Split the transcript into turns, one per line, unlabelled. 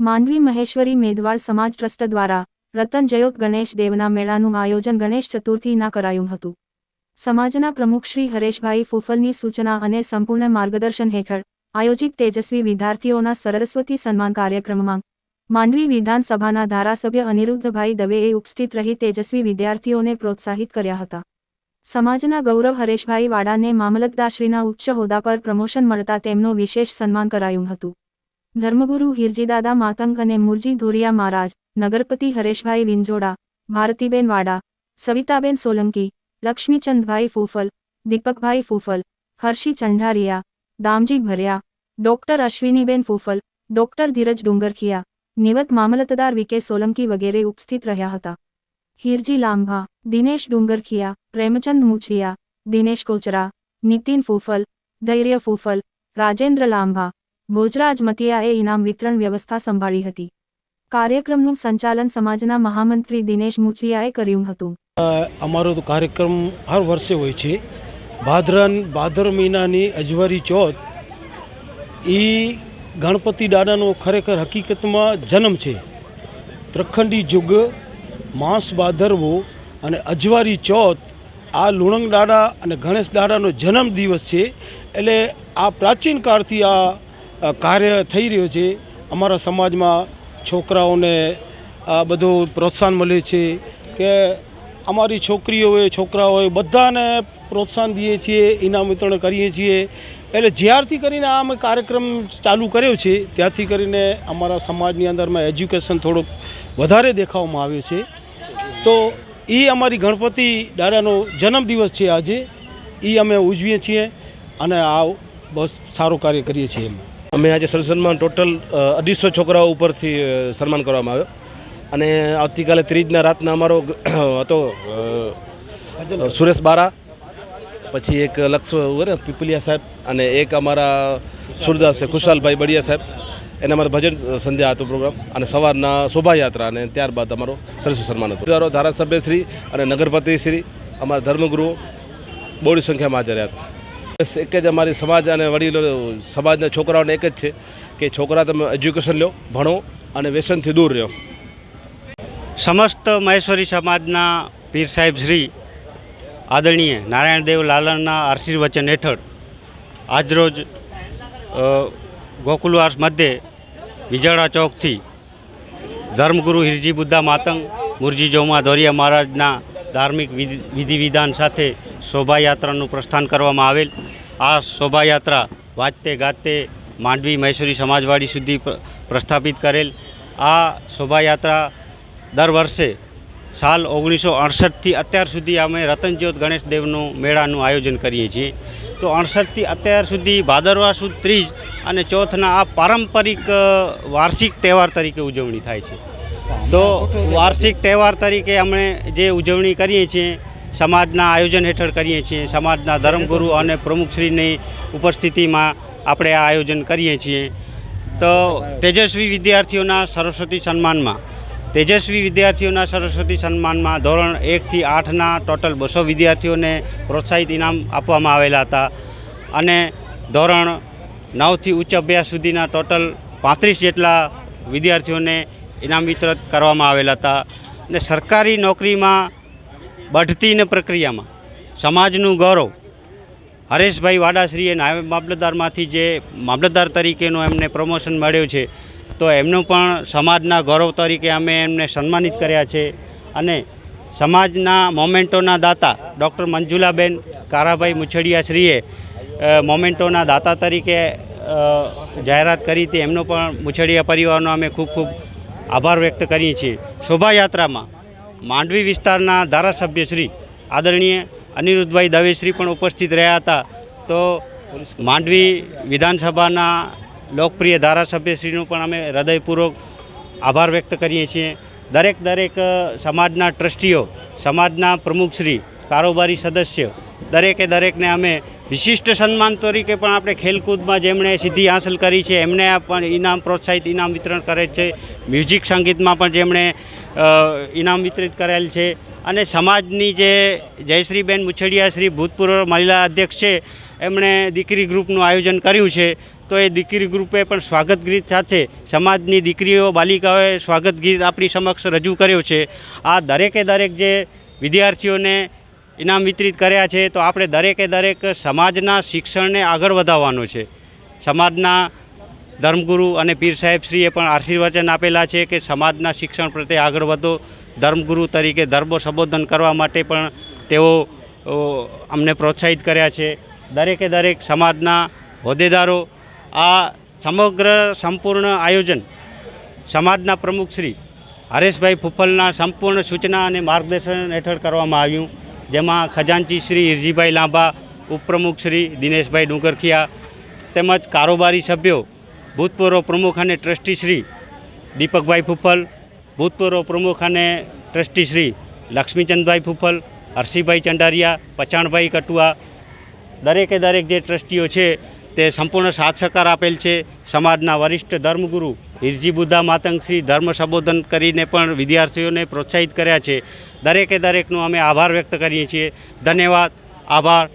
માંડવી મહેશ્વરી મેદવાળ સમાજ ટ્રસ્ટ દ્વારા રતન જયોત ગણેશ દેવના મેળાનું આયોજન ગણેશ ચતુર્થીના કરાયું હતું. સમાજના પ્રમુખ શ્રી હરેશભાઈ ફૂફલની સૂચના અને સંપૂર્ણ માર્ગદર્શન હેઠળ આયોજિત તેજસ્વી વિદ્યાર્થીઓના સરસ્વતી સન્માન કાર્યક્રમમાં માંડવી વિધાનસભાના ધારાસભ્ય અનિરુદ્ધભાઈ દવેએ ઉપસ્થિત રહી તેજસ્વી વિદ્યાર્થીઓને પ્રોત્સાહિત કર્યા હતા. સમાજના ગૌરવ હરેશભાઈ વાડાને મામલતદારશ્રીના ઉચ્ચ હોદ્દા પર પ્રમોશન મળતા તેમનું વિશેષ સન્માન કરાયું હતું. ધર્મગુરુ હિરજીદાદા માતંગ અને મુરજી ધોરિયા મહારાજ, નગરપતિ હરેશભાઈ વિંજોડા, ભારતીબેન વાડા, સવિતાબેન સોલંકી, લક્ષ્મીચંદભાઈ ફૂફલ, દીપકભાઈ ફૂફલ, હર્ષી ચંઢારિયા, દામજી ભર્યા, ડોક્ટર અશ્વિનીબેન ફૂફલ, ડોક્ટર ધીરજ ડુંગરખિયા, નિવત મામલતદાર વિકે સોલંકી વગેરે ઉપસ્થિત રહ્યા હતા. હિરજી લાંભા, દિનેશ ડુંગરખિયા, પ્રેમચંદ મુછિયા, દિનેશ કોચરા, નીતિન ફૂફલ, ધૈર્ય ફૂફલ, રાજેન્દ્ર લાંભા ભોજરાજ મતિયાએ ઇનામ વિતરણ વ્યવસ્થા સંભાળી હતી. કાર્યક્રમનું સંચાલન સમાજના મહામંત્રી દિનેશ મુછિયાએ કર્યું હતું.
અમારો તો કાર્યક્રમ હર વર્ષે હોય છે. ભાદરન, ભાદર મહિનાની અજવારી ચોથ એ ગણપતિ દાદાનો ખરેખર હકીકતમાં જન્મ છે. ત્રખંડી જુગ, માસ ભાદરવો અને અજવારી ચોથ, આ લુણંગ દાડા અને ગણેશ દાડાનો જન્મ દિવસ છે. એટલે આ પ્રાચીન કાળથી આ કાર્ય થઈ રહ્યું છે. અમારા સમાજમાં છોકરાઓને બધું પ્રોત્સાહન મળે છે કે અમારી છોકરીઓએ, છોકરાઓએ બધાને પ્રોત્સાહન દઈએ છીએ, ઇનામ વિતરણ કરીએ છીએ. એટલે જ્યારથી કરીને આ અમે કાર્યક્રમ ચાલુ કર્યો છે, ત્યારથી કરીને અમારા સમાજની અંદરમાં એજ્યુકેશન થોડુંક વધારે દેખાવામાં આવ્યો છે. તો એ અમારી ગણપતિ દાદાનો જન્મદિવસ છે આજે. એ અમે ઉજવીએ છીએ અને આ બસ સારું કાર્ય કરીએ છીએ અમે
અમે આજે સન્માન ટોટલ અઢીસો છોકરાઓ ઉપરથી સન્માન કરવામાં આવ્યો. અને આવતીકાલે ત્રીજના રાતના અમારો હતો સુરેશ બારા, પછી એક લક્ષ પીપલિયા સાહેબ, અને એક અમારા સુરદાસ ખુશાલભાઈ બળિયા સાહેબ. એને અમારે ભજન સંધ્યા હતો પ્રોગ્રામ, અને સવારના શોભાયાત્રા, અને ત્યારબાદ અમારો સરસ સન્માન હતું. ધારાસભ્યશ્રી અને નગરપતિશ્રી, અમારા ધર્મગુરુઓ, બહોળી સંખ્યામાં હાજર રહ્યા હતા. બસ એક જ અમારી સમાજ અને વડીલો, સમાજના છોકરાઓને એક જ છે કે છોકરા તમે એજ્યુકેશન લો, ભણો અને વ્યસનથી દૂર રહો.
સમસ્ત મહેશ્વરી સમાજના પીર સાહેબ શ્રી આદરણીય નારાયણ દેવ લાલણના આશીર્વચન હેઠળ આજરોજ ગોકુલવાસ મધ્યે વિજળા ચોકથી ધર્મગુરુ હિરજી બુદ્ધા માતંગ મુરજી જોમા ધોરિયા મહારાજના ધાર્મિક વિધિ વિધિ વિધાન સાથે શોભાયાત્રાનું પ્રસ્થાન કરવામાં આવેલ. આ શોભાયાત્રા વાજતે ગાતે માંડવી મૈસૂરી સમાજવાડી સુધી પ્રસ્થાપિત કરેલ. આ શોભાયાત્રા દર વર્ષે સાલ ઓગણીસો અડસઠથી અત્યાર સુધી અમે રતનજ્યોત ગણેશ દેવનું મેળાનું આયોજન કરીએ છીએ. તો અડસઠથી અત્યાર સુધી ભાદરવા સુદ ત્રીજ અને ચોથના આ પારંપરિક વાર્ષિક તહેવાર તરીકે ઉજવણી થાય છે. તો વાર્ષિક તહેવાર તરીકે અમે જે ઉજવણી કરીએ છીએ, સમાજના આયોજન હેઠળ કરીએ છીએ, સમાજના ધર્મગુરુ અને પ્રમુખશ્રીની ઉપસ્થિતિમાં આપણે આ આયોજન કરીએ છીએ. તો તેજસ્વી વિદ્યાર્થીઓના સરસ્વતી સન્માનમાં, તેજસ્વી વિદ્યાર્થીઓના સરસ્વતી સન્માનમાં ધોરણ એકથી આઠના ટોટલ બસો વિદ્યાર્થીઓને પ્રોત્સાહિત ઇનામ આપવામાં આવેલા હતા. અને ધોરણ નવથી ઉચ્ચ અભ્યાસ સુધીના ટોટલ પાંત્રીસ જેટલા વિદ્યાર્થીઓને ઇનામ વિતરણ કરવામાં આવેલા હતા અને સરકારી નોકરીમાં બઢતીને પ્રક્રિયામાં સમાજનું ગૌરવ હરેશભાઈ વાડાશ્રીએ નાયબ મામલતદારમાંથી જે મામલતદાર તરીકેનો એમને પ્રમોશન મળ્યો છે, તો એમનું પણ સમાજના ગૌરવ તરીકે અમે એમને સન્માનિત કર્યા છે અને સમાજના મોમેન્ટોના દાતા ડૉક્ટર મંજુલાબેન કારાભાઈ મુછડિયાશ્રીએ મોમેન્ટોના દાતા તરીકે જાહેરાત કરી હતી. એમનો પણ મુછડિયા પરિવારનો અમે ખૂબ ખૂબ આભાર વ્યક્ત કરીએ છીએ. શોભાયાત્રામાં માંડવી વિસ્તારના ધારાસભ્ય શ્રી આદરણીય અનિરુદ્ધભાઈ દવેશ્રી પણ ઉપસ્થિત રહ્યા હતા. તો માંડવી વિધાનસભાના લોકપ્રિય ધારાસભ્યશ્રીનું પણ અમે હૃદયપૂર્વક આભાર વ્યક્ત કરીએ છીએ. દરેક દરેક સમાજના ટ્રસ્ટીઓ, સમાજના પ્રમુખશ્રી કારોબારી સદસ્ય દરેકે દરેકને અમે વિશિષ્ટ સન્માન તરીકે પણ આપણે ખેલકૂદમાં જેમણે સિદ્ધિ હાંસલ કરી છે, એમને પણ ઇનામ પ્રોત્સાહિત, ઇનામ વિતરણ કરે છે. મ્યુઝિક સંગીતમાં પણ જેમણે ઇનામ વિતરિત કરેલ છે. અને સમાજની જે જયશ્રીબેન મુછડિયા શ્રી ભૂતપૂર્વ મહિલા અધ્યક્ષ છે, એમણે દીકરી ગ્રુપનું આયોજન કર્યું છે. તો એ દીકરી ગ્રુપે પણ સ્વાગત ગીત સાથે સમાજની દીકરીઓ, બાલિકાઓએ સ્વાગત ગીત આપણી સમક્ષ રજૂ કર્યો છે. આ દરેકે દરેક જે વિદ્યાર્થીઓને ઇનામ વિતરિત કર્યા છે, તો આપણે દરેકે દરેક સમાજના શિક્ષણને આગળ વધારવાનું છે. સમાજના ધર્મગુરુ અને પીર સાહેબશ્રીએ પણ આશીર્વચન આપેલા છે કે સમાજના શિક્ષણ પ્રત્યે આગળ વધો. ધર્મગુરુ તરીકે ધર્મ સંબોધન કરવા માટે પણ તેઓ અમને પ્રોત્સાહિત કર્યા છે. દરેકે દરેક સમાજના હોદ્દેદારો, આ સમગ્ર સંપૂર્ણ આયોજન સમાજના પ્રમુખ શ્રી હરેશભાઈ ફુફલના સંપૂર્ણ સૂચના અને માર્ગદર્શન હેઠળ કરવામાં આવ્યું. જેમાં ખજાનચી શ્રી હિરજીભાઈ લાંબા, ઉપપ્રમુખ શ્રી દિનેશભાઈ ડુંગરખિયા તેમજ કારોબારી સભ્યો, ભૂતપૂર્વ પ્રમુખ અને ટ્રસ્ટી શ્રી દીપકભાઈ ફુફલ, ભૂતપૂર્વ પ્રમુખ અને ટ્રસ્ટી શ્રી લક્ષ્મીચંદભાઈ ફુફલ, હર્ષિભાઈ ચંડારિયા, પચાણભાઈ કટુઆ, દરેકે દરેક જે ટ્રસ્ટીઓ છે તે સંપૂર્ણ સાથ સહકાર આપેલ છે. સમાજના વરિષ્ઠ ધર્મગુરુ હિરજી બુદ્ધા માતંગ શ્રી ધર્મ સંબોધન કરીને પણ વિદ્યાર્થીઓને પ્રોત્સાહિત કર્યા છે. દરેકે દરેકનો અમે આભાર વ્યક્ત કરીએ છીએ. ધન્યવાદ. આભાર.